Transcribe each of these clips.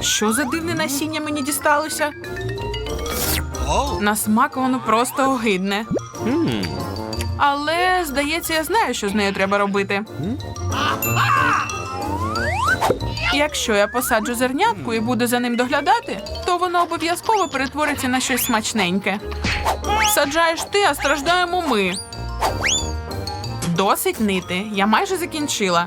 Що за дивне насіння мені дісталося? На смак воно просто огидне. Але, здається, я знаю, що з нею треба робити. Якщо я посаджу зернятку і буду за ним доглядати, то воно обов'язково перетвориться на щось смачненьке. Саджаєш ти, а страждаємо ми. Досить нити. Я майже закінчила.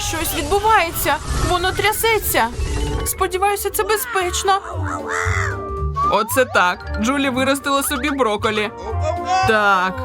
Щось відбувається. Воно трясеться. Сподіваюся, це безпечно. Оце так. Джулі виростила собі броколі. Так,